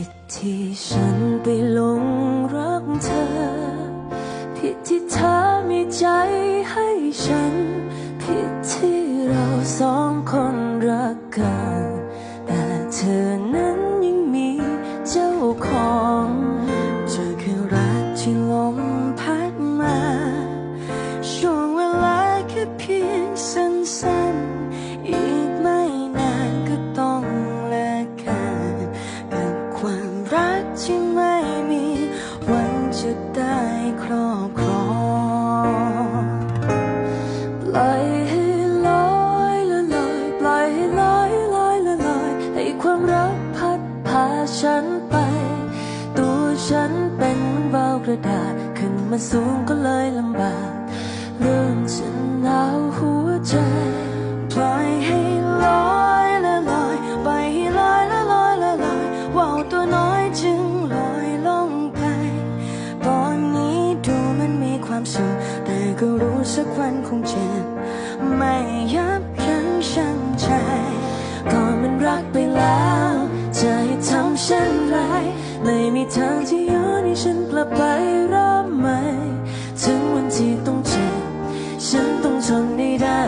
ผิดที่ฉันไปหลงรักเธอ ผิดที่เธอมีใจให้ฉัน ผิดที่เราสองคนรักกัน แต่เธอนั้นยังมีเจ้าของ ไม่มีวันจะได้ครอบครองปล่อยให้ลอยละลอยปล่อยให้ลอยลอยละลอยให้ความรักพัดพาฉันไป ตัวฉันเป็นเหมือนวาวกระดาษขึ้นมาสูงก็เลยลำบากเริ่มจะหนาวหัว ก็รู้สักวันคงเจ็บไม่ยับยั้งชั่งใจก็มันรักไปแล้วจะให้ทำเช่นไร ไม่มีทางที่ย้อนให้ฉันกลับไปรับใหม่ถึงวันที่ต้องเจ็บ ฉันต้องทนได้ได้